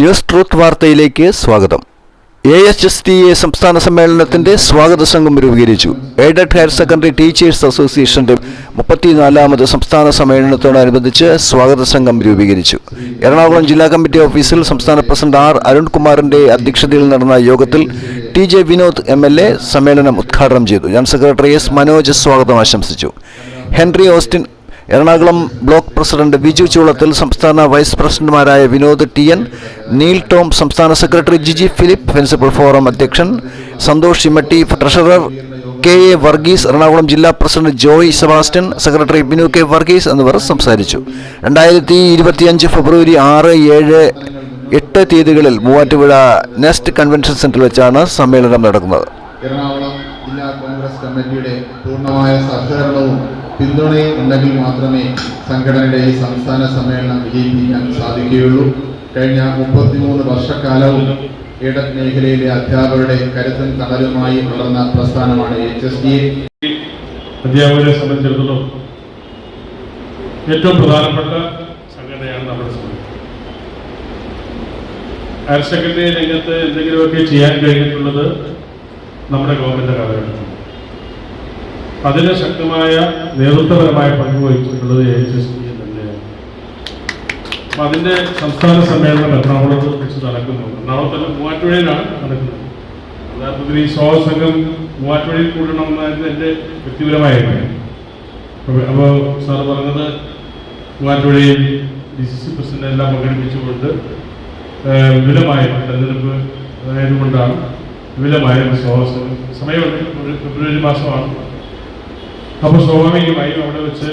News truth വാർത്തയിലേക്ക് സ്വാഗതം. A H S T A സംസ്ഥാന സമ്മേളനത്തിന്റെ സ്വാഗത സംഘം രൂപീകരിച്ചു. എയ്ഡഡ് ഹയർ സെക്കൻഡറി ടീച്ചേഴ്സ് അസോസിയേഷന്റെ മുപ്പത്തിനാലാമത് സംസ്ഥാന സമ്മേളനത്തോടനുബന്ധിച്ച് സ്വാഗത സംഘം രൂപീകരിച്ചു. എറണാകുളം ജില്ലാ കമ്മിറ്റി ഓഫീസിൽ സംസ്ഥാന പ്രസിഡന്റ് ആർ അരുൺകുമാറിന്റെ അധ്യക്ഷതയിൽ നടന്ന യോഗത്തിൽ T J Vinod M L A സമ്മേളനം ഉദ്ഘാടനം ചെയ്തു. ജനറൽ സെക്രട്ടറി എസ് മനോജ് സ്വാഗതം ആശംസിച്ചു. Henry Austin Ernakulam block president Biju Choolathil സംസ്ഥാന വൈസ് പ്രസിഡന്റുമാരായ Vinod T N Neil Tom സംസ്ഥാന secretary Jiji Philip principal forum അധ്യക്ഷൻ Santhosh Immatty treasurer K A Varghese Ernakulam ജില്ലാ president Joy Sebastian secretary Binu K Varghese എന്നിവർ സംസാരിച്ചു. രണ്ടായിരത്തി ഇരുപത്തിയഞ്ച് ഫെബ്രുവരി ആറ് ഏഴ് എട്ട് തീയതികളിൽ മൂവാറ്റുപുഴ നെസ്റ്റ് കൺവെൻഷൻ സെന്ററിൽ വെച്ചാണ് സമ്മേളനം നടക്കുന്നത്. എറണാകുളം ജില്ലാ കോൺഗ്രസ് കമ്മിറ്റിയുടെ പൂർണമായ സഹകരണവും പിന്തുണയും ഉണ്ടെങ്കിൽ മാത്രമേ സംഘടനയുടെ ഈ സംസ്ഥാന സമ്മേളനം വിജയിപ്പിക്കാൻ സാധിക്കുകയുള്ളൂ. കഴിഞ്ഞ മുപ്പത്തിമൂന്ന് വർഷക്കാലവും ഇടത് മേഖലയിലെ അധ്യാപകരുടെ കരുത്തും തണലുമായി വളർന്ന പ്രസ്ഥാനമാണ് എച്ച് എസ് ഡി. അധ്യാപകരെ സംബന്ധിച്ചിടത്തോളം ഏറ്റവും പ്രധാനപ്പെട്ട സംഘടനയാണ് നമ്മുടെ സംഘടന ഹയർ സെക്കൻഡറി രംഗത്ത് എന്തെങ്കിലുമൊക്കെ ചെയ്യാൻ കഴിഞ്ഞിട്ടുള്ളത് നമ്മുടെ ഗവൺമെന്റ് കാലഘട്ടത്തിൽ അതിന് ശക്തമായ നേതൃത്വപരമായ പങ്ക് വഹിച്ചിട്ടുള്ളത് എ എച്ച് എസ് പി തന്നെയാണ്. അപ്പൊ അതിന്റെ സംസ്ഥാന സമ്മേളനം എറണാകുളത്ത് വെച്ച് നടക്കുന്നു. എറണാകുളത്തല്ല മൂവാറ്റുപുഴയിലാണ് നടക്കുന്നത്. യഥാർത്ഥത്തിൽ ഈ സ്വാഗ സംഘം മൂവാറ്റുപുഴയിൽ കൂടണമെന്നായിരുന്നു എന്റെ വ്യക്തിപരമായ അഭിപ്രായം. അപ്പോൾ സാർ പറഞ്ഞത് മൂവാറ്റുപുഴയിൽ ഡി സി സി പ്രസിഡന്റ് എല്ലാം പങ്കെടുപ്പിച്ചുകൊണ്ട് വിപുലമായ തെരഞ്ഞെടുപ്പ് ആയതുകൊണ്ടാണ് വിപുലമായ സ്വാഗത സമയമുണ്ട് ഫെബ്രുവരി മാസമാണ്. അപ്പോൾ സ്വാഭാവികമായും അവിടെ വെച്ച്